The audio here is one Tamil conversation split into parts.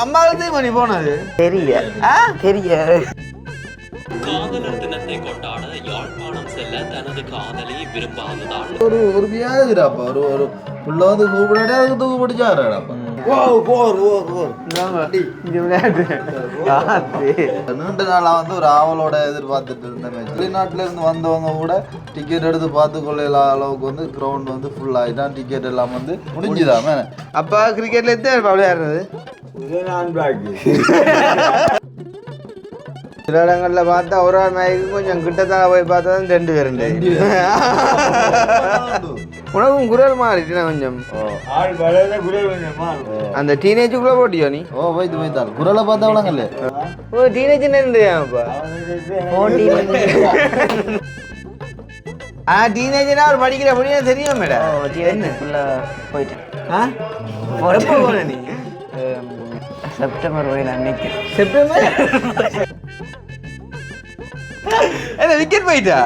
அம்மாவுக்கு நீ போனது. தெரிய ஆ? தெரிய காதலர் தினத்தை கொண்டாட யாழ்ப்பாணம் செல்ல தனது காதலை விரும்பாததால் ஒரு ஒரு வியாதிடாப்பா ஒரு ஒரு புள்ள வந்து கூப்பிடாடே அதுக்கு தூக்கு பிடிச்சாருடாப்பா. நீண்ட நாளா வந்து ஒரு ஆவலோட எதிர்பார்த்துட்டு இருந்த மேட்ச் வெளிநாட்டுல இருந்து வந்தவங்க கூட டிக்கெட் எடுத்து பார்த்து கொள்ள அளவுக்கு வந்து கிரவுண்ட் வந்து ஃபுல் ஆயிட்டான். டிக்கெட் எல்லாம் வந்து முடிஞ்சுதாமே. அப்பா கிரிக்கெட்ல எத்தனை பேர் விளையாடுறது? சில இடங்கள்ல பார்த்தா ஒரு ஆள் மேய்க்கு கொஞ்சம் கிட்டத்தான் போய் பார்த்தா தான் ரெண்டு பேர் உண்டு. உனக்கும் குரல் மாறிட்டுனா கொஞ்சம். அந்த டீனேஜுக்குள்ள போட்டியோ நீ? ஓ போய்த்து போய்த்தாள் குரலை பார்த்தா விளங்கல்ல ஓ டீனேஜ் நின்றுயாப்பா ஆ டீனேஜ்னா அவர் படிக்கிற அப்படியே தெரியும் மேடம். என்ன? போயிட்டேன். ஆ? போன நீ? செப்டம்பர் போய் அன்னைக்கு. செப்டம்பர்? என்ன விக்கெட் போயிட்டா?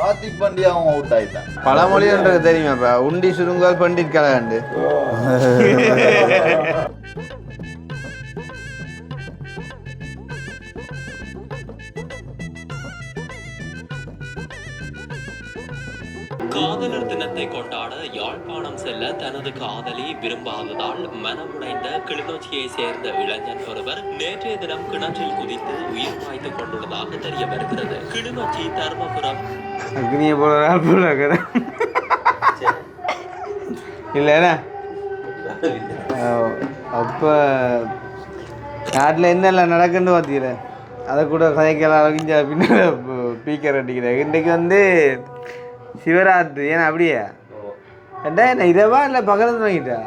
கார்த்திக் பாண்டியாவும் அவுட் ஆயிட்டான். பழமொழின்றது தெரியுமாப்பா? உண்டி சுருங்கால் பண்டிட் கலகண்டு காதலர் தினத்தை கொண்டாட யாழ்ப்பாணம் செல்ல தனது காதலி விரும்பாததால் மனமுடைந்த கிளிநொச்சியை சேர்ந்த இளைஞன் ஒருவர் நேற்றைய தினம் கிணற்றில் குதித்து உயிர் வாய்த்துக் கொண்டுள்ளதாக தெரிய வருகிறது கிளிநொச்சி தர்மபுரம். அக்னியை போல இல்லைண்ணா அப்போ நாட்டில் என்னெல்லாம் நடக்குன்னு பார்த்தீங்கள அதை கூட கதைக்கலாம் அழகிஞ்சா அப்படின்னு பீக்கர் அடிக்கிறேன் இன்றைக்கு வந்து சிவராத்திரி ஏன்னா அப்படியா? ஏண்டா என்ன இரவா இல்லை பக்கத்தில் வாங்கிட்டா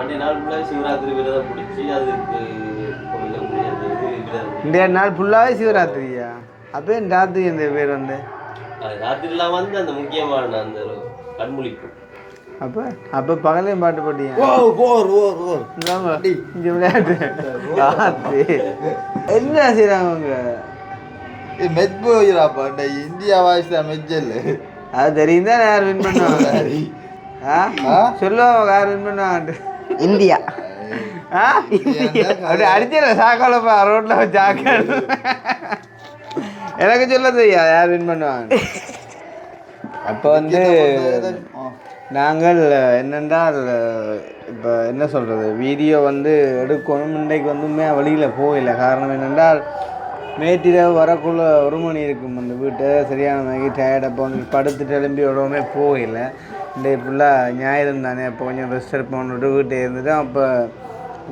அன்றைய நாள் ஃபுல்லாகவே சிவராத்திரியா? அப்போ என் ராத்திரி இந்த பேர் வந்து? ராத்திரிலாம் வந்து அந்த முக்கியமான அந்த கண்முழிப்பு. அப்போ அப்போ பகலையும் பாட்டு போட்டியா? ஓ போர் ஓர் ஓர் இந்தாம்மா, இங்க விளையாட்டு. என்ன செய்றாங்க அவங்க போயிடாப்பா இந்த இந்தியா வாய்ஸ் தான் இல்லை அது தெரியும் தான் யார் வின் பண்ணுவாங்க? சொல்லுவாங்க யார் வின் பண்ணுவாங்க இந்தியா. அப்படி அடிச்சிடல சாக்காலப்பா ரோட்ல சாக்க எனக்கு சொல்ல தெரியா யார் வின் பண்ணுவாங்க அப்போ வந்து நாங்கள் என்னென்றால் இப்போ என்ன சொல்கிறது வீடியோ வந்து எடுக்கணும் இன்றைக்கு வந்து உண்மையாக வழியில் போகல. காரணம் என்னென்றால் நேற்றிரவு வரக்குள்ள ஒரு மணி இருக்கும் அந்த வீட்டை. சரியான மாதிரி டயர்டாக அப்போ வந்து கிளம்பி எழும்பி விடவுமே போகல. இந்த ஃபுல்லாக ஞாயிறு தானே அப்போ கொஞ்சம் ரெஸ்ட் எடுப்போம்னுட்டு வீட்டை இருந்துட்டு அப்போ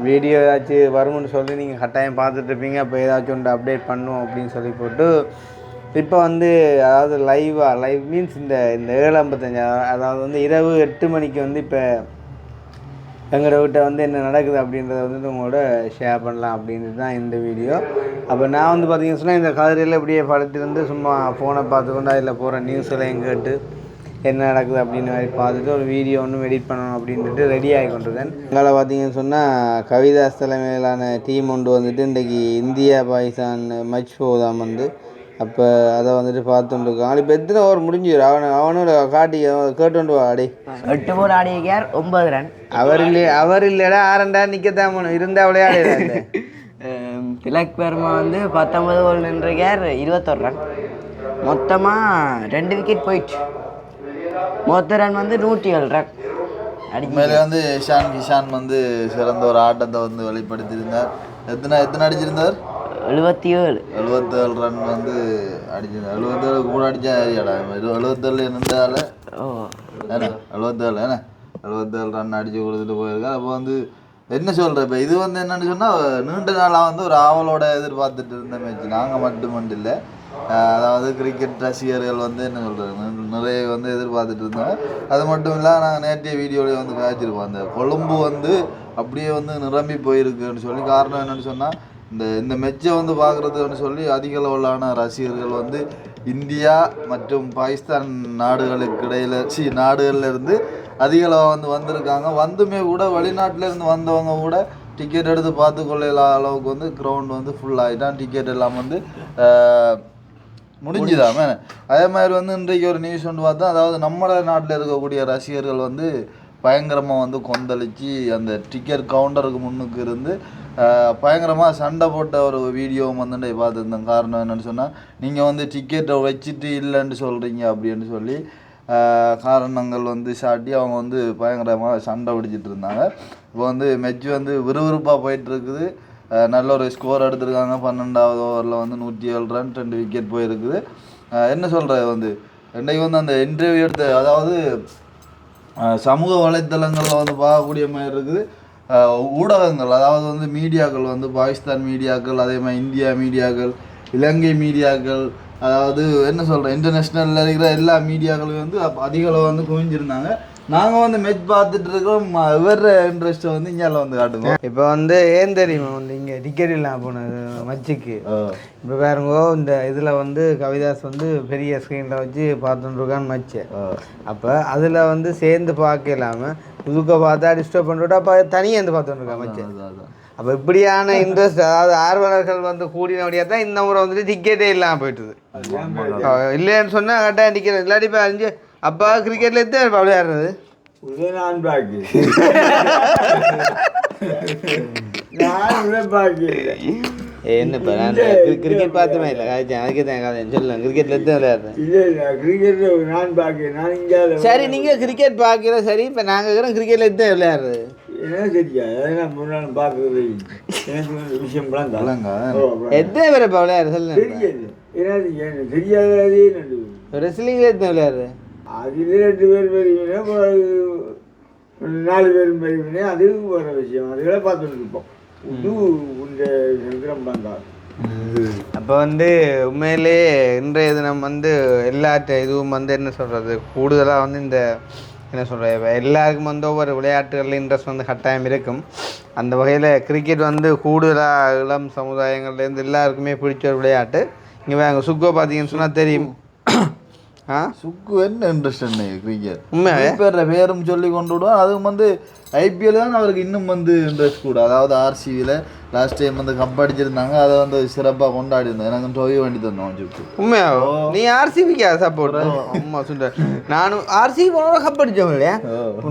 வீடியோ ஏதாச்சும் வரும்னு சொல்லி நீங்கள் கட்டாயம் பார்த்துட்ருப்பீங்க அப்போ ஏதாச்சும் ஒன்று அப்டேட் பண்ணுவோம் அப்படின்னு சொல்லி போட்டு இப்போ வந்து அதாவது லைவாக லைவ் மீன்ஸ் இந்த இந்த ஏழு ஐம்பத்தஞ்சு அதாவது வந்து இரவு எட்டு மணிக்கு வந்து இப்போ எங்களோட வீட்டை வந்து என்ன நடக்குது அப்படின்றத வந்து உங்களோட ஷேர் பண்ணலாம் அப்படின்றது தான் இந்த வீடியோ அப்போ நான் வந்து பார்த்தீங்கன்னு சொன்னால் இந்த கதிரையில் இப்படியே படுத்திருந்து சும்மா ஃபோனை பார்த்துக்கொண்டு அதில் போகிற நியூஸ் எல்லாம் கேட்டு என்ன நடக்குது அப்படின்னு மாதிரி பார்த்துட்டு ஒரு வீடியோ ஒன்றும் எடிட் பண்ணணும் அப்படின்ட்டு ரெடி ஆகி கொண்டிருக்கேன் எங்களை பார்த்தீங்கன்னு சொன்னால் கவிதாஸ் தலைமையிலான டீம் ஒன்று வந்துட்டு இன்றைக்கி இந்தியா பாகிஸ்தான் மச் போதாம் வந்து அப்போ அதை வந்துட்டு பார்த்துட்டு இருக்கான். இப்போ எத்தனை ஓவர் முடிஞ்சிடும் அவனை அவனோட காட்டி அவன் கேட்டு வா அடே. எட்டு போர் ஆடியார் ஒன்பது ரன் அவர் இல்லையே அவர் இல்லைடா ஆரண்டா நிற்கத்தான் போகணும் இருந்தா அஹ் திலக் வர்மா வந்து பத்தொன்பது ஓவர் நின்றிருக்கார் இருபத்தொரு ரன் மொத்தமாக ரெண்டு விக்கெட் போயிட்டு மொத்த ரன் வந்து நூற்றி ஏழு ரன் உண்மையிலே வந்து இஷான் கிஷான் வந்து சிறந்த ஒரு ஆட்டத்தை வந்து வெளிப்படுத்தியிருந்தார். எத்தனை எத்தனை அடிச்சிருந்தார்? எழுபத்தி ஏழு எழுபத்தேழு ரன் வந்து அடிச்சிருந்தார் எழுபத்தேழு கூட அடிச்சா ஏரியாடா எழுபத்தேழு இருந்தால ஏன்னா எழுபத்தேழு ஏன்னா எழுபத்தேழு ரன் அடிச்சு கொடுத்துட்டு போயிருக்காரு அப்போ வந்து என்ன சொல்ற இப்போ? இது வந்து என்னன்னு சொன்னால் நீண்ட நாளாக வந்து ஒரு ஆவலோட எதிர்பார்த்துட்டு இருந்த மேட்ச் நாங்கள் மட்டும் இல்லை. அதாவது கிரிக்கெட் ரசிகர்கள் வந்து என்ன சொல்கிறது நிறைய வந்து எதிர்பார்த்துட்டு இருந்தாங்க அது மட்டும் இல்லாமல் நாங்கள் நேற்றைய வீடியோலேயே வந்து காய்ச்சிருப்போம் அந்த கொழும்பு வந்து அப்படியே வந்து நிரம்பி போயிருக்குன்னு சொல்லி காரணம் என்னன்னு சொன்னால் இந்த இந்த மெச்சை வந்து பார்க்குறதுன்னு சொல்லி அதிக அளவிலான ரசிகர்கள் வந்து இந்தியா மற்றும் பாகிஸ்தான் நாடுகளுக்கு இடையில சி நாடுகள்லேருந்து அதிக அளவாக வந்து வந்திருக்காங்க. வந்துமே கூட வெளிநாட்டிலேருந்து வந்தவங்க கூட டிக்கெட் எடுத்து பார்த்து கொள்ள அளவுக்கு வந்து கிரவுண்ட் வந்து ஃபுல் ஆகிட்டான் டிக்கெட் எல்லாம் வந்து முடிஞ்சுதாமே. அதே மாதிரி வந்து இன்றைக்கு ஒரு நியூஸ் ஒன்று பார்த்தா அதாவது நம்மள நாட்டில் இருக்கக்கூடிய ரசிகர்கள் வந்து பயங்கரமாக வந்து கொந்தளிச்சு அந்த டிக்கெட் கவுண்டருக்கு முன்னுக்கு இருந்து பயங்கரமாக சண்டை போட்ட ஒரு வீடியோவும் வந்து பார்த்துருந்தேன். காரணம் என்னென்னு சொன்னால் நீங்கள் வந்து டிக்கெட்டை வச்சுட்டு இல்லைன்னு சொல்கிறீங்க அப்படின்னு சொல்லி காரணங்கள் வந்து சாட்டி அவங்க வந்து பயங்கரமாக சண்டை பிடிச்சிட்டு இருந்தாங்க. இப்போ வந்து மெச் வந்து விறுவிறுப்பாக போயிட்டுருக்குது நல்ல ஒரு ஸ்கோர் எடுத்திருக்காங்க. பன்னெண்டாவது ஓவரில் வந்து நூற்றி ஏழு ரன் ரெண்டு விக்கெட் போயிருக்குது. என்ன சொல்கிறது வந்து இன்றைக்கு வந்து அந்த இன்டர்வியூ எடுத்த அதாவது சமூக வலைத்தளங்களில் வந்து பார்க்கக்கூடிய மாதிரி இருக்குது. ஊடகங்கள் அதாவது வந்து மீடியாக்கள் வந்து பாகிஸ்தான் மீடியாக்கள் அதே மாதிரி இந்தியா மீடியாக்கள் இலங்கை மீடியாக்கள் அதாவது என்ன சொல்கிறேன் இன்டர்நேஷ்னலில் இருக்கிற எல்லா மீடியாக்களும் வந்து அதிகளவு அதிக அளவு வந்து குவிஞ்சிருந்தாங்க. நாங்கள் வந்து மெச் பார்த்துட்டு இருக்கிறோம் வேறு இன்ட்ரெஸ்ட்டை வந்து இங்கே வந்து காட்டுங்க. இப்போ வந்து ஏன் தெரியுமா வந்து இங்கே டிக்கெட் இல்லாமல் போனது மச்சுக்கு இப்போ பாருங்கோ இந்த இதில் வந்து கவிதாஸ் வந்து பெரிய ஸ்க்ரீனில் வச்சு பார்த்துட்டு இருக்கான்னு மச்சு அப்போ அதில் வந்து சேர்ந்து பார்க்க இல்லாமல் புதுக்க பார்த்தா டிஸ்டர்ப் பண்ணிவிட்டு அப்போ தனியாக இருந்து பார்த்துட்டு இருக்கான் மச்சு அப்போ இப்படியான இன்ட்ரெஸ்ட் அதாவது ஆர்வலர்கள் வந்து கூடினபடியாக தான் இந்த முறை வந்துட்டு டிக்கெட்டே இல்லாமல் போயிட்டுது. இல்லைன்னு சொன்னால் கரெக்டாக டிக்கெட் இல்லாட்டி இப்போ அஞ்சு அப்பா கிரிக்கெட்டில் எத்தனை இப்போ விளையாடுறது நான் பாக்கி நான் பாக்கி என்னப்பா நான் கிரிக்கெட் பார்த்துமே இல்லை அதுக்கே தான் கதை சொல்லுங்க கிரிக்கெட்டில் எத்தனை விளையாடுறேன் இல்ல கிரிக்கெட்ல நான் பாக்கி நான் இங்க சரி நீங்கள் கிரிக்கெட் பார்க்கல சரி. இப்போ நாங்கள் இருக்கிறோம் கிரிக்கெட்டில் எத்தனை விளையாடுறது என்ன தெரியா நான் முன்னாள் பார்க்கவே இல்லை. எனக்கு வந்து விஷயம் விளங்கா. விளங்கா? ஓ, விளங்கா. எத்தனை பேர் இப்போ விளையாடுற சொல்லுங்க. தெரியல என்னது எனக்கு தெரியாததே ரெஸ்லிங்கில் எத்தனை விளையாடுறது அதில் ரெண்டு பேர் பெரியவினை நாலு பேரும் பெரியவினை அது ஒரு விஷயம். அதுகளை பார்த்துட்டு இருப்போம். இது இந்த சந்திரம் பந்தார் அப்போ வந்து உண்மையிலேயே இன்றைய தினம் வந்து எல்லா இதுவும் வந்து என்ன சொல்கிறது கூடுதலாக வந்து இந்த என்ன சொல்கிறது எல்லாருக்கும் வந்து ஒவ்வொரு விளையாட்டுகளில் இன்ட்ரெஸ்ட் வந்து கட்டாயம் இருக்கும். அந்த வகையில் கிரிக்கெட் வந்து கூடுதலாக இளம் சமுதாயங்கள்லேருந்து எல்லாருக்குமே பிடிச்ச ஒரு விளையாட்டு. இங்கே அங்கே சுக்கோ பார்த்தீங்கன்னு சொன்னால் தெரியும். சுக்கு என்ன இன்ட்ரெஸ்ட் என்ன கிரிக்கெட் உண்மையாவே? பேர்ல பேரும் சொல்லி கொண்டு விடுவோம் அதுவும் வந்து ஐபிஎல் தான் அவருக்கு இன்னும் வந்து இன்ட்ரெஸ்ட் கூட. அதாவது ஆர்சிவியில் லாஸ்ட் டைம் வந்து கப் அடிச்சிருந்தாங்க அதை வந்து சிறப்பாக கொண்டாடி இருந்தோம் எனக்கு டொய் வண்டி தந்தோம் சுக்கு உண்மையா நீ ஆர்சிபிக்கா சப்போர்ட் அம்மா சொல்ற நானும் ஆர்சிபி போனோட கப் அடிச்சவங்க இல்லையா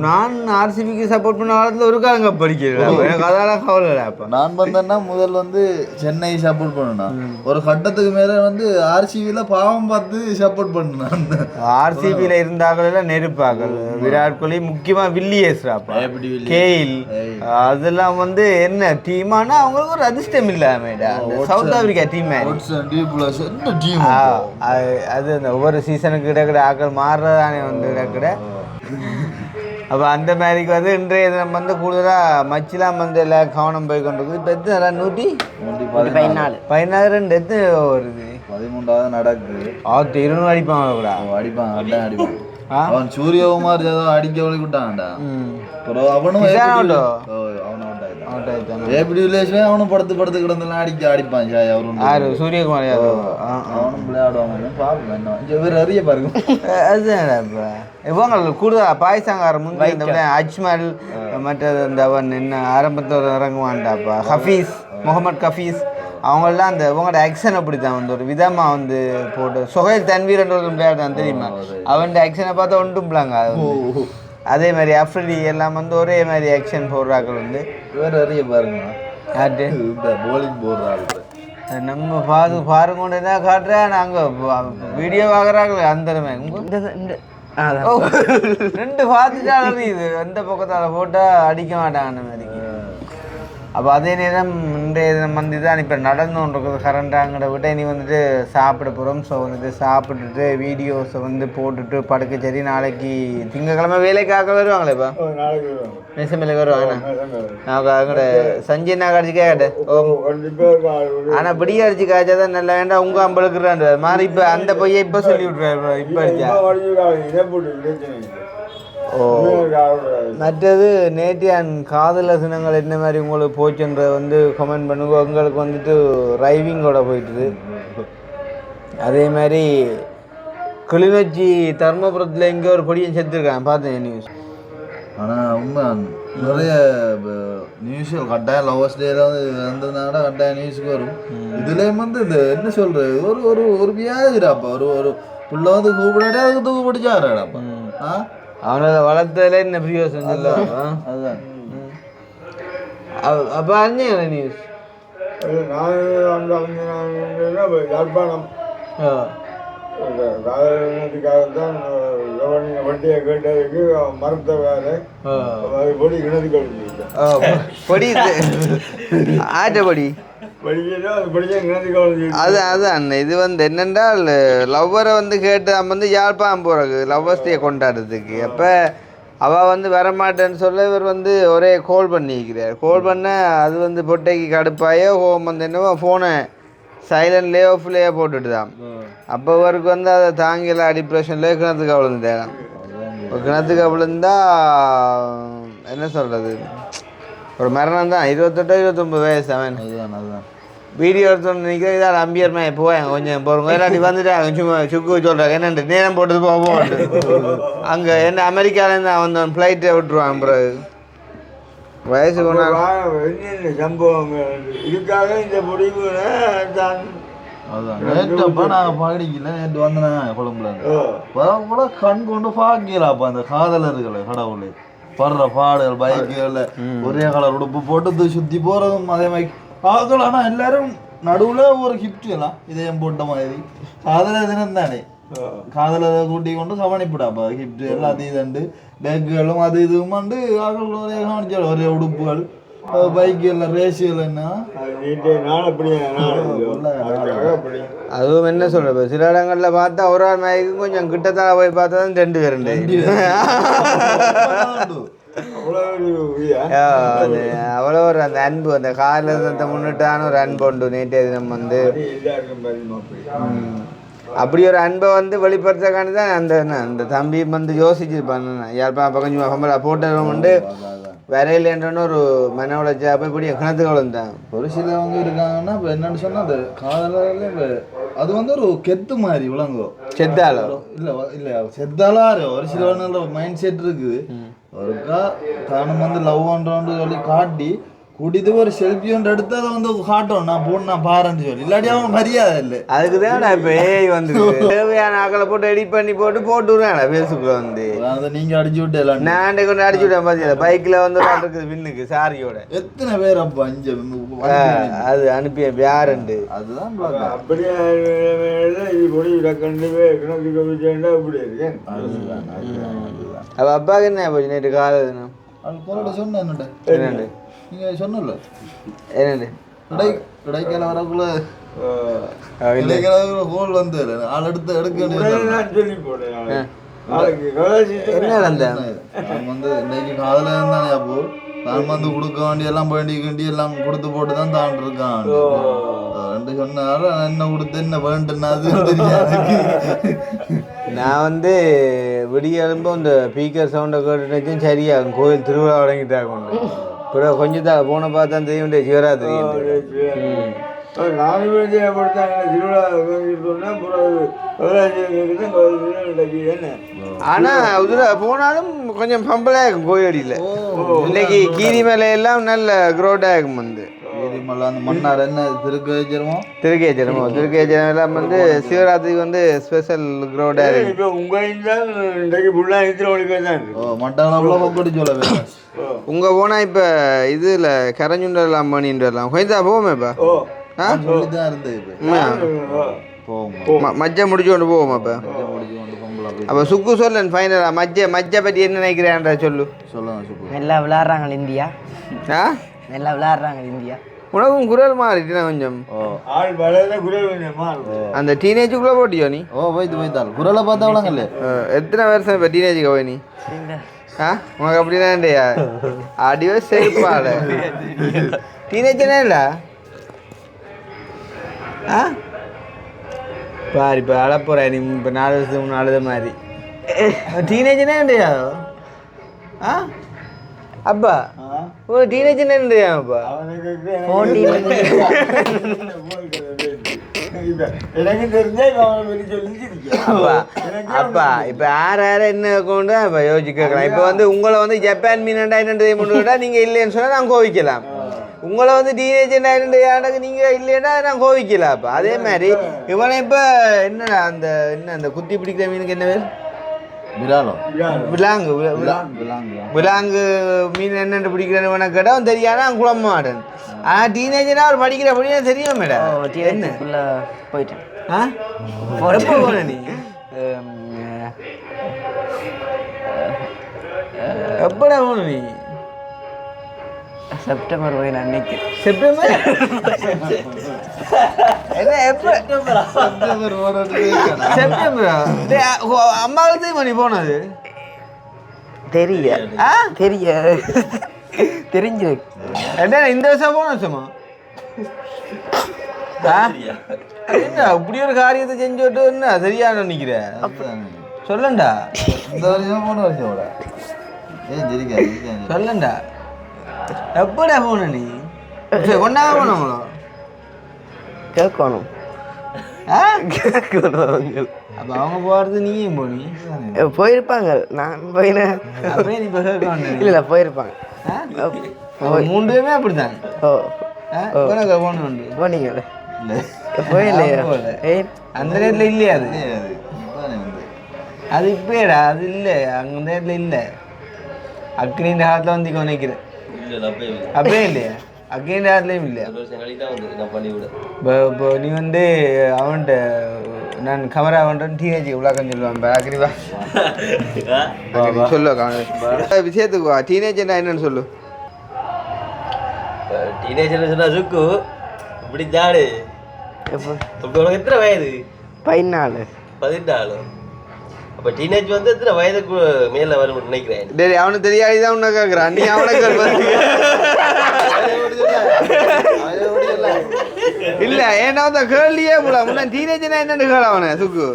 நான் ஆர்சிபிக்கு சப்போர்ட் பண்ண காலத்தில் ஒரு காலம் கப் அடிக்கல. எனக்கு அதெல்லாம் கவலை இல்லை அப்போ. நான் வந்தேன்னா முதல் வந்து சென்னை சப்போர்ட் பண்ணேன். ஒரு கட்டத்துக்கு மேலே வந்து ஆர்சிவியில் பாவம் பார்த்து சப்போர்ட் பண்ணேன். ஆர்சிபியில் இருந்தாக்கள் நெருப்பாக்கள் விராட் கோலி முக்கியமாக எப்படி வில்லியர்ஸ்? கேயில் அதெல்லாம் வந்து என்ன டீமானா அவங்களுக்கு ஒரு அதிர்ஷ்டம் இல்லாமேடா சவுத் ஆப்பிரிக்கா டீம் என்ன டீம் அது அந்த ஒவ்வொரு சீசனுக்கு கிடக்கிற ஆக்கள் மாறுறதானே வந்து கிடக்கிற அப்போ அந்த மாதிரிக்கு வந்து இன்றைய தினம் வந்து கூடுதலாக மச்சிலாம் வந்து எல்லாம் கவனம் போய் கொண்டிருக்கு இப்போ எத்தனை நூற்றி பதினாலு. பதினாறு ரெண்டு எத்தனை வருது பதிமூன்றாவது நடக்குது ஆத்து இருநூறு அடிப்பாங்க கூட. அடிப்பான் அதான் அடிப்பான்? அவன் சூரியகுமார் ஏதோ அடிக்க ம். அப்புறம் அவனும் ஏபிடி வில்லேஜ்ல அவனும் படுத்து படுத்து கிடந்தெல்லாம் அடிக்க அடிப்பான் ஜாய் அவரும் யாரு? சூரியகுமார் யாதவ். அவனும் விளையாடுவாங்க என்ன. இங்க வேற அறிய பாருங்க. இப்போ? இவங்க கூடுதலாக பாயசங்கார முந்தைய இந்த அஜ்மல் மற்றது இந்த அவன் என்ன ஆரம்பத்தில் இறங்குவான்டாப்பா. ஹஃபீஸ் முகமது கஃபீஸ் அவங்களாம் அந்த இவங்களோட ஆக்ஷன் அப்படி தான் வந்து ஒரு விதமாக வந்து போட்டு சுகைல் தன்வீர் ஒரு விளையாடுறான் தெரியுமா? அவன் ஆக்ஷனை பார்த்தா அது வந்து. அதே மாதிரி அஃப்ரிடி எல்லாம் வந்து ஒரே மாதிரி ஆக்ஷன் போடுறாக்கள் வந்து. வேற அறிய பாருங்க. யார்ட்டு இந்த போலிங் போடுறாங்க. நம்ம பாது பாருங்க என்ன காட்டுறேன் நாங்கள் வீடியோ பார்க்குறாங்களே அந்த உங்க இந்த ரெண்டு பார்த்துட்டாலும் இது எந்த பக்கத்தால் போட்டால் அடிக்க மாட்டாங்க அந்த மாதிரிக்கு அப்போ அதே நேரம் இன்றைய தினம் வந்து தான் இப்போ நடந்து கொண்டிருக்குது கரண்டாங்கிற விட இனி வந்துட்டு சாப்பிட போகிறோம் ஸோ வந்துட்டு சாப்பிட்டுட்டு வீடியோஸை வந்து போட்டுட்டு படுக்க சரி நாளைக்கு திங்கக்கிழமை வேலைக்காக வருவாங்களே இப்போ? நாளைக்கு வரும். மேசமேல வருவாங்க நான் சஞ்சய் நான் கடிச்சு கேட்டேன் ஓ கண்டிப்பா ஒரு ஆள் ஒரு- ஆனா பிடி அடிச்சு காய்ச்சா தான் நல்லா வேண்டாம் உங்க அம்பளுக்குறான் மாதிரி இப்ப அந்த பையன் இப்ப சொல்லி விட்டுறாரு இப்ப அடிச்சா மற்றது நேற்று காதல சினங்கள் என்ன மாதிரி உங்களுக்கு போச்சுன்ற வந்து கமெண்ட் பண்ணுங்க. உங்களுக்கு வந்துட்டு ரைவிங்கோட போயிட்டுது. அதே மாதிரி கிளிநொச்சி தர்மபுரத்தில் எங்கேயோ ஒரு பொடியன் செத்துருக்கான். பார்த்தேன் நியூஸ் ஆனா உண்மை நிறைய நியூஸ் கட்டாயம் லவர்ஸ் டேல வந்து வந்ததுனால கட்டாயம் நியூஸுக்கு வரும். இதுலயும் வந்து இந்த என்ன சொல்றது ஒரு ஒரு ஒரு வியாதிடாப்பா ஒரு ஒரு புள்ள வந்து கூப்பிடாட்டே அதுக்கு தூக்கு பிடிச்சாராடாப்பா ஆ? அவனை வளர்த்ததுல என்ன பிரியோசனம் இல்லை. அதுதான் அப்ப அஞ்சு நியூஸ் யாழ்ப்பாணம். கவர்னிங்க வண்டியை கேட்டதுக்கு மறுத்த வேலை பொடி கிணத்து கவனிச்சுக்கிட்டேன் பொடி ஆட்ட பொடி. படிக்கிறோம் அது அதான் இது வந்து என்னென்றால் லவ்வரை வந்து கேட்டு அவன் வந்து யாழ்ப்பாணம் போகிறது லவ்வர்ஸ் டே கொண்டாடுறதுக்கு அப்போ அவள் வந்து வரமாட்டேன்னு சொல்ல இவர் வந்து ஒரே கால் பண்ணிக்கிறார். கால் பண்ண அது வந்து பொட்டைக்கு கடுப்பாயோ ஹோம் வந்து என்னவோ ஃபோனை சைலண்ட் லே ஆஃப்லேயே போட்டுட்டு தான் அப்போ இவருக்கு வந்து அதை தாங்கல டிப்ரெஷன்லேயே கிணத்துக்கு விழுந்துட்டேன் இப்போ கிணத்துக்கு விழுந்தா என்ன சொல்கிறது ஒரு மரணம் தான். இருபத்தெட்டு இருபத்தொம்பது வயசு அவன். அதுதான் அதுதான். வீடியோ எடுத்து நிற்கிற இதான் அம்பியர் மே போய் கொஞ்சம் போகிறவங்க இல்லாட்டி வந்துட்டு சும்மா சுக்கு சொல்கிறாங்க என்னண்டு நேரம் போட்டது போவோம் அங்கே என்ன அமெரிக்காலேருந்து அவன் ஃப்ளைட்டை விட்டுருவான் பிறகு. வயசு கொண்டா என்னென்ன சம்பவம்? இதுக்காக இந்த முடிவு தான். அதுதான். நேற்று அப்போ நாங்கள் படிக்கல நேற்று வந்தேன் கொழும்புல கூட கண் கொண்டு பார்க்கலாப்பா அந்த காதலர்களை கடவுளை. படுற பாடுகள் பைக்குகள் ஒரே கலர் உடுப்பு போட்டு சுற்றி போகிறதும் அதே மாதிரி. பார்க்கலாம் ஆனால் எல்லாரும் நடுவில் ஒரு கிஃப்ட் எல்லாம் இதயம் போட்ட மாதிரி. காதலர் தினம் தானே காதலரை கூட்டி கொண்டு கவனிப்பிடாப்பா கிஃப்ட் எல்லாத்தையும் இதுண்டு பேக்குகளும் அது இதுவும் வந்து ஒரே கவனிச்சாலும் ஒரே உடுப்புகள். அப்படி நாள் அதுக்காக அப்படி அதுவும் என்ன சொல்கிறது சில இடங்களில் பார்த்தா ஒரு ஆள் மயக்கும் கொஞ்சம் கிட்டத்தால போய் பார்த்தா தான் ரெண்டு பேர் ரெண்டு அவ்வளோ ஒரு அந்த அன்பு அந்த காதலத்தை முன்னிட்டான ஒரு அன்பு உண்டு நேற்றைய தினம் வந்து. அப்படி ஒரு அன்பை வந்து வெளிப்படுத்தக்காண்டி தான் அந்த என்ன, அந்த தம்பி வந்து யோசிச்சிருப்பான் யாழ்ப்பாணம் பக்கம் சும்மா போட்டதும் உண்டு. வரையிலேன்றன்னு ஒரு மன உழைச்சா போய் இப்படி கிணத்துக்கு விழுந்தான் ஒரு சிலவங்க இருக்காங்கன்னா இப்போ என்னன்னு சொன்னா அந்த காதலர்ல இப்ப அது வந்து ஒரு கெத்து மாதிரி விளங்கும் செத்தாலும் இல்ல இல்ல செத்தாலும் ஒரு சிலவனோட மைண்ட் செட் இருக்குது. ஒருக்கா தானும் வந்து லவ் பண்றோன்னு சொல்லி காட்டி கூட்டிட்டு ஒரு செல்ஃபி ஒன்று எடுத்து அதை வந்து காட்டணும் நான் போட்டு நான் பாருன்னு சொல்லி. இல்லாட்டி அவன் மரியாதை இல்லை. அதுக்கு தான் இப்போ ஏஐ வந்து தேவையான ஆக்களை போட்டு எடிட் பண்ணி போட்டு போட்டு விடுறேன் ஃபேஸ்புக்கில் வந்து அதை நீங்க அடிச்சு விட்டு எல்லாம் நான் அன்றைக்கு கொண்டு அடிச்சு விட்டேன் பார்த்தீங்களா பைக்கில் வந்து இருக்குது பின்னுக்கு சாரியோட. எத்தனை பேர் அப்ப அஞ்சு அது அனுப்பிய யாருண்டு? அதுதான். அப்படியே அப்பாவுக்கு என்ன போச்சு? நேற்று காலை அது குரலை சொன்ன என்னட்ட என்னண்டு நீங்க சொன்னல என்னண்டு கிடை கிடைக்கல வரக்குள்ள அவ இல்லை. கிடைக்கல கோல் வந்து ஆள் எடுத்து எடுக்க சொல்லி போனேன் என்ன வந்து இன்னைக்கு காதல இருந்தானே அப்போ. நான் வந்து கொடுக்க வேண்டிய எல்லாம் வேண்டி வேண்டி எல்லாம் கொடுத்து போட்டு தான் தான் இருக்கான் ரெண்டு என்ன கொடுத்து என்ன வேண்டுன்னா தெரியாது. நான் வந்து விடிய எழும்ப இந்த ஸ்பீக்கர் சவுண்டை கேட்டுச்சும் சரியாகும். கோயில் திருவிழா தொடங்கிட்டாங்க பிறகு கொஞ்சம் தான் போன பார்த்தா தெரியும் சிவராத்திரி திருவிழா சொன்னா கலாச்சி என்ன? ஆனால் இதில் போனாலும் கொஞ்சம் பம்பலாக இருக்கும் கோயிலடியில். இன்னைக்கு கீரி மேலே எல்லாம் நல்ல க்ரோட்டாக இருக்கும் வந்து. வீதிமல்ல அந்த மன்னார் என்ன திருக்கேச்சரமோ திருக்கேச்சரம் திருக்கேச்சரம் எல்லாம் வந்து சிவராத்திரிக்கு வந்து ஸ்பெஷல் க்ரோட்டாக இருக்கு. இப்போ உங்கள் இன்றைக்கு ஃபுல்லாக திருவள்ளுவர் தான் இருக்கு. ஓ மட்டாளவில் கொக்கடி சொல்ல வேணும் உங்கள் போனால் இப்போ இதில் கரைஞ்சுண்டெல்லாம் பண்ணிட்டு வரலாம் கொஞ்சம் போவோமே இப்போ? ஓ. ஆ? சொல்லி தான் இருந்தது இப்போ? போவோம்? மஜ்ஜை முடிச்சு கொண்டு போவோம் அப்போ முடிச்சு கொண்டு அப்போ சுக்கு சொல்லன் ஃபைனலாக மஜ்ஜை மஜ்ஜை பற்றி என்ன நினைக்கிறேன்ற சொல்லு. சொல்லணும் சுப்பு நல்லா விளையாடுறாங்க இந்தியா. ஆ? நல்லா விளையாடுறாங்க இந்தியா. உனக்கும் குரல் மாறிட்டுனா கொஞ்சம். ஆள் வளர குரல் கொஞ்சமா அந்த டீனேஜுக்குள்ளே போட்டியோ நீ? ஓ போய்த்து போய்த்தாள் குரலை பார்த்தா விளங்கல்ல அஹ், எத்தனை வருஷம் இப்போ டீனேஜுக்கு போய் நீ? ஆ உனக்கு அப்படிதான் இல்லையா அடிவே செருப்பால. டீனேஜ்னா இல்லை? ஆ? பாரு இப்போ அழப்போற நீ இப்போ நாலு வருஷத்துக்கு முன்னாடி மாதிரி. டீனேஜ்னா இல்லையா ஆ? அப்பா ஓ டீனேஜ்னா இல்லையா அப்பா இப்போ யார் யார் என்ன கொண்டு இப்போ யோசிச்சு கேட்கலாம் இப்போ வந்து உங்களை வந்து ஜப்பான் மீனண்டா கேட்டால் நீங்கள் இல்லைன்னு சொன்னால் நான் கோவிக்கலாம் உங்களை வந்து டீனேஜ் எனக்கு நீங்கள் இல்லைன்னா நான் கோவிக்கலாம் அப்போ அதே மாதிரி இவனை இப்போ என்னடா அந்த என்ன அந்த குத்தி பிடிக்கிற மீனுக்கு என்ன பேர் விராலோ விலாங்கு விலாங்க விலாங்கு மீன் என்னென்னு பிடிக்கிறேன்னு உனக்கு கேட்டால் தெரியாத? குழம்ப மாட்டேன் ஆனால் டீனேஜர்னா அவர் படிக்கிற படினா தெரியும் மேடம். என்ன? போயிட்டேன். ஆ? எப்போ போன நீ? எப்படா போன நீ? செப்டம்பர் போய் அன்னைக்கு. செப்டம்பர்? அம்மாவுக்கு நீ போனது தெரிய ஆ தெரிய தெரிஞ்சு என்ன இந்த வருஷம் போன வருஷமா? என்ன இப்படி ஒரு காரியத்தை செஞ்சு விட்டு என்ன சரியா நினைக்கிற சொல்லண்டா இந்த வருஷம் போன வருஷம் விட ஏன் சொல்லண்டா எப்படா போன நீ ஒண்ணாக போனோங்களோ கேட்கணும். ஆ? கேட்கணும் அவங்க அப்போ அவங்க போகிறது நீயும் போனி போயிருப்பாங்க. நான் போயினேன் இல்லை இல்லை போயிருப்பாங்க. மூணு பேருமே அப்படித்தான். ஓ. போனீங்களே இல்லை. போயில்லையா அந்த நேரத்தில் இல்லையா அது? அது? இப்பேடா அது இல்லை. அங்கே நேரத்தில் இல்லை. அக்னின்ற காலத்தில் வந்து நினைக்கிறேன் அப்படியே இல்லையா? நான் பண்ணி விட இப்போ இப்போ நீ வந்து அவன்கிட்ட நான் கமரா அவன்கிட்ட டீனேஜ் விளாக்கன்னு சொல்லுவான் அக்ரிவா சொல்லு விஷயத்துக்கு வா டீனேஜ்னா என்னன்னு சொல்லு. டீனேஜர் சொன்னா சுக்கு இப்படி இப்போ உனக்கு எத்தனை வயது? பதினாலு. பதினாலு. அப்ப டீனேஜ் வந்து எத்தனை வயதுக்கு மேல வரும் நினைக்கிறேன்? டேய் அவனுக்கு தெரியாது தான் உன்னை கேட்குறான் நீ அவனை இல்ல ஏன்னா அந்த கேள்வியே போல முன்ன டீனேஜ்னா என்னன்னு கேள அவனை சுக்கு?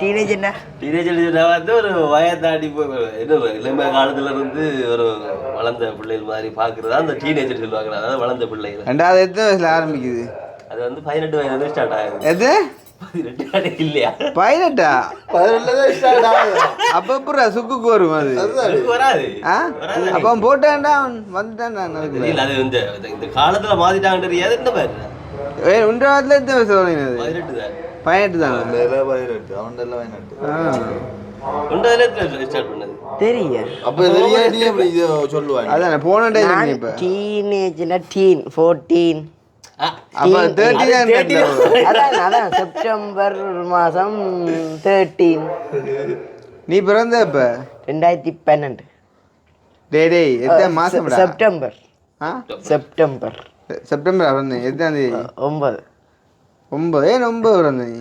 டீனேஜ் என்ன வந்து ஒரு வயதை தாண்டி போய் என்ன இளமை காலத்துல இருந்து ஒரு வளர்ந்த பிள்ளைகள் மாதிரி பாக்குறது அந்த டீனேஜர் சொல்லுவாங்க அதாவது வளர்ந்த பிள்ளைகள். ரெண்டாவது எத்தனை வயசுல ஆரம்பிக்குது? அது வந்து பதினெட்டு வயதுல இருந்து ஸ்டார்ட் ஆகுது. எது? பதினெட்டு அப்ப எப்படா சுக்குக்கு வரும் அது? அப்ப போட்டான்டா அவன் வந்துட்டான்டா எனக்கு இல்ல அது இந்த இந்த காலத்துல மாத்திட்டாங்க ஏ உன்ற வாரத்துல எத்தனை வயசு தொடங்கினது பதினெட்டு தான் பதினெட்டு பதினெட்டு ஸ்டார்ட் பண்ணது அப்ப நீ எப்படி இது சொல்லுவாங்க அதானே போன டைம் நான் இப்ப டீனேஜ்னா டீன் ஃபோர்டீன் அப்ப தேர்ட்டி தான் அதான் அதான் செப்டம்பர் மாதம் தேர்ட்டீன் நீ பிறந்த இப்ப ரெண்டாயிரத்தி பன்னெண்டு டேய் டேய் எத்தனை மாசம்டா செப்டம்பர் ஆ செப்டம்பர் செப்டம்பர் பிறந்தேன் எத்தனை தேதி? ஒன்பது. ஒன்பது. ஏன் ஒன்பது பிறந்த நீ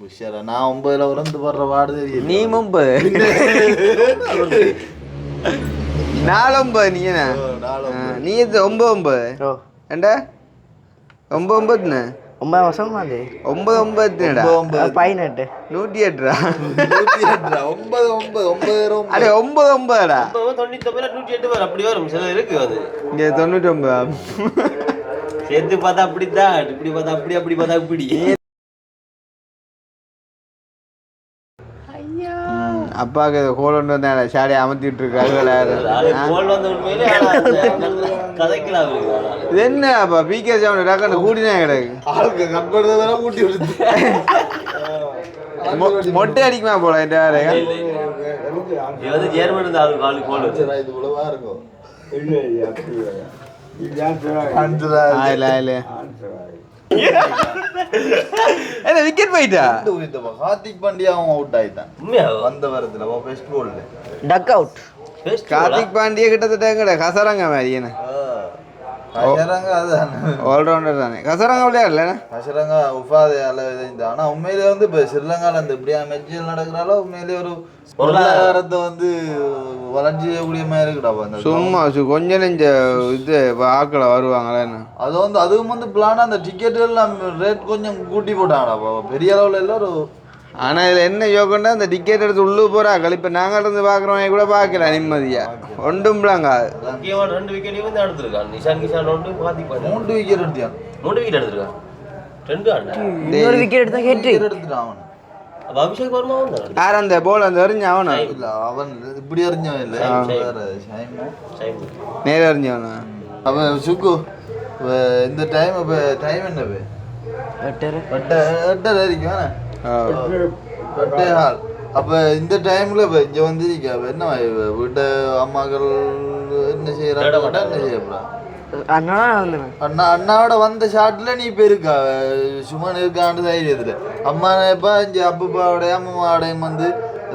புஷரா நான் ஒன்பதுல உறந்து படுற பாடு தெரியும் நீ ஒன்பது நாலு ஒன்பது நீ என்ன? நீ எது ஒன்பது ஒன்பது? ஏண்டா ஒன்பது ஒன்பதுன்னு? ஒன்பது வருஷம் அது ஒன்பது ஒன்பதுடா ஒன்பது பதினெட்டு. நூற்றி எட்டுடா நூத்தி எட்டுடா. ஒன்பது ஒன்பது ஒன்பது அடே ஒன்பது ஒன்பதுடா? தொண்ணூத்தி ஒன்பது நூற்றி எட்டு வரும் அப்படி வரும். சில இருக்கு அது. இங்கே தொண்ணூற்றி ஒன்பது சேர்த்து பார்த்தா அப்படித்தான். இப்படி பார்த்தா அப்படி அப்படி பார்த்தா இப்படி. அப்பாவுக்கு கோல் கொண்டு வந்தாங்க சாடியை அமர்த்திட்டு இருக்காரு அது கோல் வந்த உண்மையிலே ஆனா அந்த கதைக்கலாம் இருக்கு ஆனா. இது என்ன அப்பா பிகே செவன் டக்குன்னு கூட்டினே கிடக்கு. மொட்டை அடிக்குமா போல இந்த வேற இது வந்து ஜெர்மன் ஆளு கோல் வச்சு இது இவ்வளவா இருக்கும்? விக்கெட் போயிட்டா கார்த்திக் பாண்டியா அவன் அவுட் ஆயிட்டான் வந்த வரத்துல பெஸ்ட் போல்ல டக் அவுட் கார்த்திக் பாண்டிய கிட்டத்தட்ட கசரங்க மாதிரி என்ன ஆல்ரவுண்டர் தானே கசரங்க விளையாடல அஷரங்க உபாதையால இந்த ஆனா உண்மையிலே வந்து இப்ப ஸ்ரீலங்கால இந்த இப்படியா மெச்சில் நடக்கிறாலோ உண்மையிலே ஒரு பொருளாதாரத்தை வந்து வளர்ச்சி செய்யக்கூடிய மாதிரி இருக்குடா அந்த சும்மா கொஞ்சம் நெஞ்ச இது ஆக்களை வருவாங்களே அது வந்து அதுவும் வந்து பிளானா அந்த டிக்கெட் எல்லாம் ரேட் கொஞ்சம் கூட்டி போட்டாங்கடா பெரிய அளவுல இல்ல ஒரு ஆனா இதுல என்ன யோகம்னா அந்த டிக்கெட் எடுத்து உள்ளு போறாக்கள். இப்ப நாங்க இருந்து பாக்குறவங்க கூட பாக்கல நிம்மதியா. ஒன்றும் பிளாங்க முக்கியமான ரெண்டு விக்கெட்டையும் வந்து எடுத்திருக்கான். நிஷான் கிஷான் ஒன்று பாத்தி மூன்று விக்கெட் எடுத்தியான் மூணு விக்கெட் எடுத்திருக்கான். ரெண்டு ஆண்டா இன்னொரு விக்கெட் எடுத்தா ஹெட்ரி எடுத்துட்டான் அவன். அப்ப அபிஷேக் வர்மா வந்தான். யார் அந்த போல் அந்த எறிஞ்ச அவனா? இல்ல அவன் இப்படி அறிஞ்சவன் இல்ல. நேர எறிஞ்சவனா? அவன் சுக்கு இந்த டைம் இப்ப டைம் என்ன கால் அப்ப இந்த டைம்ல இப்ப இங்க வந்து அப்ப என்ன வீட்டு அம்மாக்கள் என்ன செய்யறாங்க? என்ன வந்தேன் அண்ணா அண்ணாவோட வந்த ஷாட்ல நீ இப்ப இருக்கா? சும்மா இருக்கான்னு தைரியத்துல. அம்மா இப்ப இங்க அப்பப்பாவோடய அம்மாவோடையும் வந்து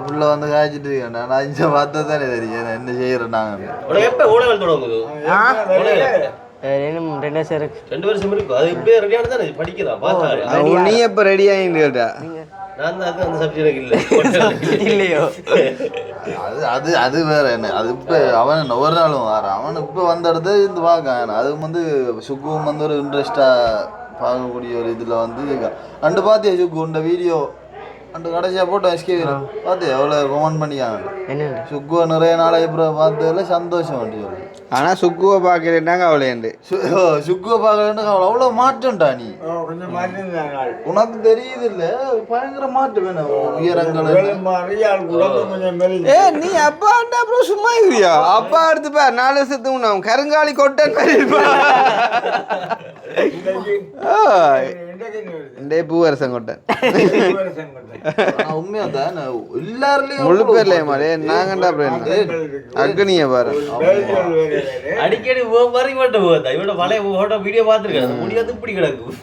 புள்ள வந்து காய்ச்சிட்டு இருக்கேன் நான் இங்க பார்த்தா தானே தெரியும். என்ன செய்யறேன் நாங்க? எப்போ ஊழல் தொடங்குது? ரெண்டு ரெண்டு வருஷம் இருக்கு. ரெண்டு வருஷம் இருக்கும் அது இப்படியே ரெடியான தானே படிக்கலாம் பார்த்தா நீ எப்போ ரெடி கேட்டா. நான் தான் அது அந்த சப்ஜெக்ட் எனக்கு இல்லை. இல்லையோ? அது அது அது வேற என்ன? அது இப்ப அவன் ஒரு நாளும் வரான். அவன் இப்ப வந்த இடத்த இருந்து பார்க்க அது வந்து சுக்குவும் வந்து ஒரு இன்ட்ரெஸ்டா பார்க்கக்கூடிய ஒரு இதுல வந்து. அண்டு பாத்தியா சுக்கு? உண்ட வீடியோ அண்டு கடைசியா போட்டோம் எஸ்கே பாத்தியா? எவ்வளவு கமெண்ட் பண்ணிக்காங்க என்ன சுக்குவை நிறைய நாளைக்கு அப்புறம் பார்த்ததுல சந்தோஷம் வண்டி சொல்லி ஆனால் சுக்குவை பார்க்கலன்னாங்க அவளேண்டு சுக்குவை பார்க்கலன்னு அவளை. அவ்வளோ மாற்றம்டா நீ. உனக்கு தெரியுது இல்ல பயங்கர மாற்றம் வேணும் உயரங்கள். ஏ நீ அப்பாண்டா அப்புறம் சும்மா இருக்கிறியா அப்பா எடுத்து பார் நாலு வருஷத்துக்கு முன்ன கருங்காலி கொட்டன் மாதிரி இருப்பான். இன்னைக்கு ஆ, இன்றைக்கு என்ன வருது? இந்த பூவரசன் கொட்டன் ஒரு வருஷம் கொண்டேன். ஆனா உண்மையா தான். எல்லாருலயும் முழு மாற்றம். மாதிரி நாங்கண்டா அக்னியை பாரு. அடிக்கடி மட்டும் பழைய போட்டோ வீடியோ பார்த்துருக்கேன் இப்படி கிடக்கும்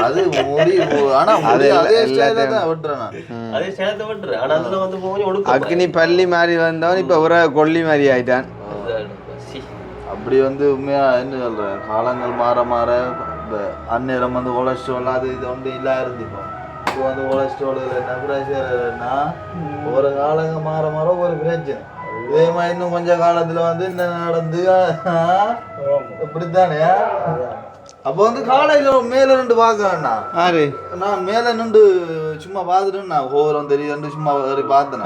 அது முடி ஆனா அது ஸ்டைல தான் விட்டுறேன் ஆனா அதுல வந்து கொஞ்சம் அக்னி பள்ளி மாதிரி வந்தவன் இப்ப உர கொல்லி மாதிரி ஆயிட்டான். அப்படி வந்து உண்மையா என்ன சொல்றேன் காலங்கள் மாற மாற இந்த அந்நேரம் வந்து கொலஸ்ட்ரால் அது இது வந்து இல்லா இருந்துப்போம் இப்போ வந்து கொலஸ்ட்ரால் என்ன ப்ரெஷர் ஒரு காலங்க மாற மாற ஒரு பிரச்சனை இதே மாதிரி இன்னும் கொஞ்ச காலத்துல வந்து என்ன நடந்து இப்படித்தானே அப்போ வந்து காலையில மேல ரெண்டு பார்க்கறேன்னா ஆறு நான் மேல நின்று சும்மா பார்த்துட்டு நான் ஓரம் தெரியுதுன்னு சும்மா ஏறி பார்த்தேன்.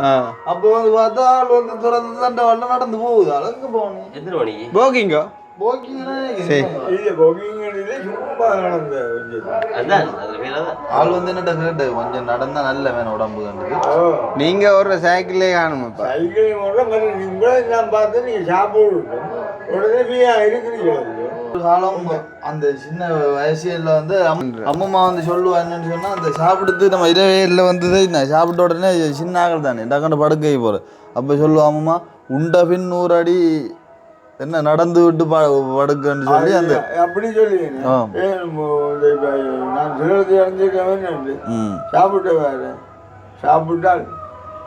அப்போ வந்து பார்த்தா ஆள் வந்து திறந்து தண்டை வரல நடந்து போகுது அழகு போகணும் எத்தனை மணிக்கு போகிங்கோ இல்ல, ஆள் வந்து என்னட்ட கேட்டு கொஞ்சம் நடந்தா நல்ல வேணும் உடம்பு நீங்க ஒரு சைக்கிளே காணுமாப்பா சைக்கிள் மூலம் மறு நீங்களே நான் பார்த்து நீங்க சாப்பிடணும் உடனே ஃப்ரீயா காலம் அந்த சின்ன வயசுல வந்து அம்- அம்மம்மா வந்து சொல்லுவா என்னன்னு சொன்னா அந்த சாப்பிடுறது நம்ம இரவேல வந்தது நான் சாப்பிட்ட உடனே சின்ன ஆகல் தானே. டக்குன்னு படுக்கை போகிறேன் அப்போ சொல்லுவா அம்மம்மா உண்ட பின் நூறு அடி என்ன நடந்து விட்டு படுக்கன்னு சொல்லி அந்த அப்படி இப்ப நான் இறந்துருக்கவன் ம். சாப்பிட்ட வேறு சாப்பிட்டால்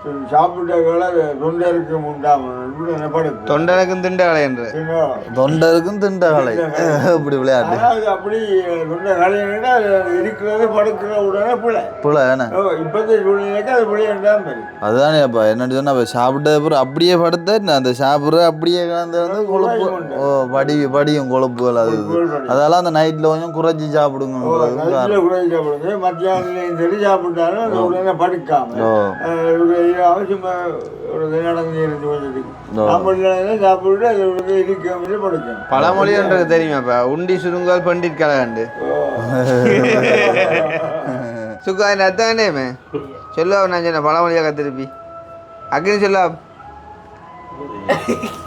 சு- சாப்பிட்ட வேலை தொண்டருக்கு உண்டாமல் என்ன படுத்து தொண்டனுக்கும் திண்டாளை என்று? தொண்டருக்கும் திண்டகலை இப்படி விளையாட்டு. அப்படி தொண்டை கலையினா இருக்கிறது படுக்கிற உடனே பிள்ளை ஓ இப்போதைய சூழ்நிலைக்கு அது பிள்ளை அதுதானே அப்பா. என்னன்னு சொன்னா சாப்பிட்ட அப்புறம் அப்படியே படுத்த அந்த சாப்பிட்ற அப்படியே கலந்து வந்து கொழுப்பு. ஓ படி படியும் கொழுப்புகள் அது. அதெல்லாம் அந்த நைட்ல கொஞ்சம் குறைச்சி சாப்பிடுங்க நைட்டில் கூட சாப்பிடுங்க மத்தியானம் சரி சாப்பிட்டாலும் உடனே படுக்காம ஓ அஹ் ஒரு ஒரு நடந்து இருந்து சாப்பிட்டு அது படுக்கணும் பழமொழி ஒன்றது தெரியுமாப்பா? உண்டி சுருங்கால் பண்டிட் கலகண்டு சுக்கா அர்த்தம் என்னமே சொல்லுவா நான் சொன்ன பழமொழியாக திருப்பி. அக்னி சொல்லா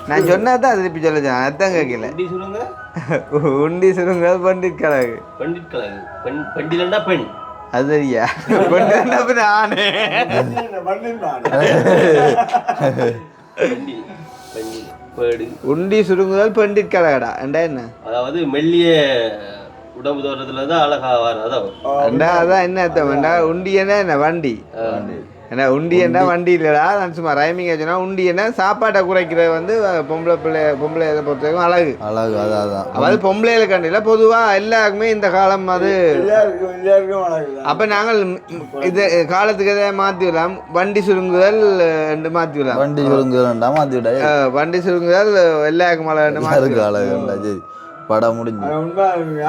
நான் சொன்னா தான் திருப்பி சொல்ல அர்த்தம் கேட்கல. உண்டி சுருங்கால் பண்டிட் கலகு பண்டிட் கலகு பெண் பெண்டிலண்டா பெண். அது சரியா பேடு. உண்டி சுருங்குதல் பண்டிட் கலகடா. ஏண்டா என்ன? அதாவது மெல்லிய உடம்பு தோற்றத்துல தான் அழகா வரும் அதான் என்ன அர்த்தம் உண்டி என்ன என்ன வண்டி. ஏன்னா உண்டி. என்ன வண்டி இல்லடா. நான் சும்மா ரைமிங் சொன்னா உண்டி என்ன சாப்பாட்டை குறைக்கிறது வந்து பொம்பளை பிள்ளை பொம்பளை இதை பொறுத்த வரைக்கும் அழகு. அழகு அதான். அதான் அதாவது பொம்பளைகளுக்கு கண்டில பொதுவா எல்லாருக்குமே இந்த காலம் அது எல்லாருக்கும் எல்லாருக்கும் வழங்குதான் அப்ப நாங்கள் இது காலத்துக்கு எதை மாத்தி விடலாம். வண்டி சுருங்குதல் என்று மாத்தி விடலாம். வண்டி சுருங்க வேண்டாம் மாத்தி விட வண்டி சுருங்குதல் எல்லாருக்கும் அழகு விடலாம். அழகு சரி படம் முடிஞ்சு.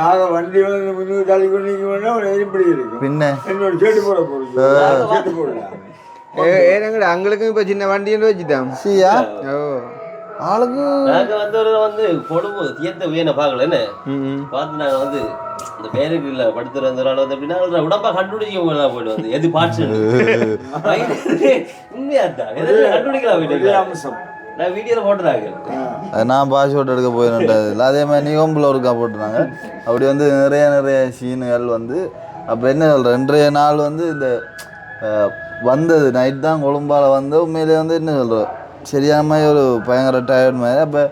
அது வண்டி வந்து முன்னுக்கு தள்ளி கொண்டு ஒரு இருக்கும். பின்ன? என்னோட செட்டு போட செட்டு போடலாம் ஏனங்கடா அங்களுக்கும் இப்ப சின்ன வண்டின்னு வச்சுட்டான் சியா ஓ ஆளுக்கு நாங்க வந்து ஒரு வந்து போடும்போது தியத்த உயன பார்க்கல என்ன பார்த்து நாங்க வந்து இந்த பேருக்கு இல்ல படுத்துற அந்த நாள் வந்து எப்படின்னா அதுல உடம்பா கண்டுபிடிக்க போயிட்டு வந்து எது பார்ட்ஸ் உண்மையா தான் கண்டுபிடிக்கலாம் போயிட்டு அம்சம் நான் வீடியோல போட்டுறாங்க அது நான் பாஸ்போர்ட் எடுக்க போயிருந்தேன் அதே மாதிரி நிகம்பில் ஒருக்கா போட்டுருந்தாங்க அப்படி வந்து நிறைய நிறைய சீனுகள் வந்து அப்போ என்ன சொல்கிறேன் இன்றைய நாள் வந்து இந்த வந்தது. நைட் தான் கொழும்பால வந்து உண்மையிலே வந்து என்ன சொல்கிறோம் சரியான மாதிரி ஒரு பயங்கர டயர்ட் மாதிரி. அப்போ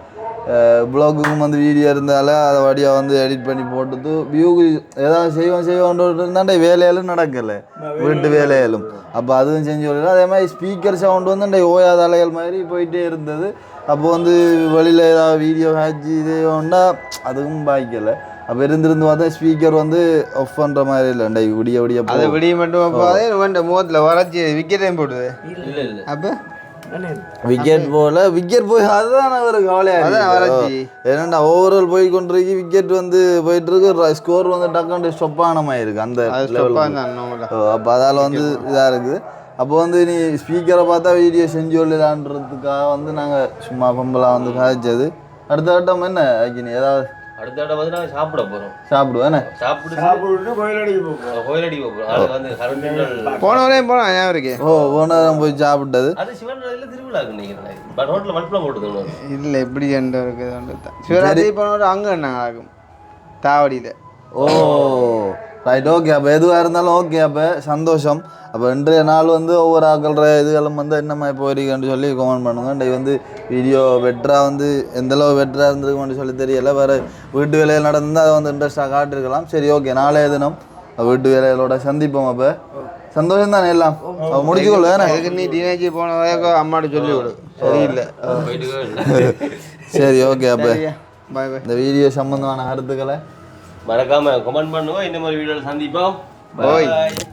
ப்ளாகுக்கும் வந்து வீடியோ இருந்தால அதை வழியாக வந்து எடிட் பண்ணி போட்டுட்டு வியூக்கு ஏதாவது செய்வோம் செய்வோம் இருந்தாண்டே வேலையாலும் நடக்கலை. வீட்டு வேலையாலும் அப்போ அதுவும் செஞ்சு விடல அதே மாதிரி ஸ்பீக்கர் சவுண்ட் வந்து இந்த ஓயாத அலைகள் மாதிரி போயிட்டே இருந்தது. அப்போ வந்து வெளியில் ஏதாவது வீடியோ ஹேட்ச் இது ஒன்றா அதுவும் பாய்க்கலை அப்போ இருந்திருந்து பார்த்தா ஸ்பீக்கர் வந்து ஆஃப் பண்ணுற மாதிரி இல்லை. இந்த விடிய விடிய அதை விடிய மட்டும் வைப்பாதே வேண்ட முகத்தில் வரைச்சி விக்கெட்டையும் போடுது. இல்ல இல்ல அப்போ? விக்கெட் போல விக்கெட் போய் அதுதான் ஒரு கவலையா அதான் இருக்கு வறட்சி. ஏன்னா ஓவரால் போய் கொண்டிருக்கு விக்கெட் வந்து போயிட்டு இருக்கு. ஸ்கோர் வந்து டக்குன்னு ஸ்டொப் ஆன மாதிரி இருக்கு அந்த அப்போ அதால் வந்து இதாக இருக்குது. அப்போ வந்து நீ ஸ்பீக்கரை பார்த்தா வீடியோ செஞ்சு விடலான்றதுக்காக வந்து நாங்கள் சும்மா பம்பலாக வந்து காய்ச்சது. அடுத்த வட்டம் என்ன அக்கினி? ஏதாவது அடுத்த இடம் வந்து நாங்க சாப்பிட போறோம். சாப்பிடுவோம் சாப்பிட்டு சாப்பிட்டு கோயில் அடிக்க போகிறோம் கோயில் அடிக்க போறோம். நாளைக்கு வந்து கரண்ட் போன வரையும் போனோம் ஞாபகம் இருக்கே ஓ போனதான் போய் சாப்பிட்டது. அது சிவன் திருவிழாக்கு நினைக்கிறேன். பட் ரோட்ல மல்பலம் போட்டு இல்லை எப்படி எந்த இருக்குது சிவராத்திரி போனவரை அங்கே என்ன ஆகும் தாவடியில். ஓ. ரைட் ஓகே அப்போ எதுவாக இருந்தாலும் ஓகே அப்போ சந்தோஷம். அப்போ இன்றைய நாள் வந்து ஒவ்வொரு ஆக்கள்ற இதுகளும் வந்து என்ன மாதிரி போயிருக்கேன்னு சொல்லி கமெண்ட் பண்ணுங்க. இன்றைக்கு வந்து வீடியோ பெட்டராக வந்து எந்த அளவு பெட்டராக இருந்திருக்கும்னு சொல்லி தெரியல. வேறு வீட்டு வேலையில் நடந்தால் அதை வந்து இன்ட்ரெஸ்ட்டாக காட்டிருக்கலாம் சரி ஓகே நாளைய தினம் வீட்டு வேலைகளோட சந்திப்போம் அப்போ. சந்தோஷம் தானே எல்லாம்? முடிச்சுக்கொள்ளு அதுக்கு நீ டீனேஜ் போன வரைக்கும் அம்மாட்ட சொல்லி விடு சரியில்லை. சரி ஓகே அப்போ இந்த வீடியோ சம்மந்தமான கருத்துக்களை மறக்காம கமெண்ட் பண்ணுவோம் இந்த மாதிரி வீடியோல சந்திப்போம். Bye.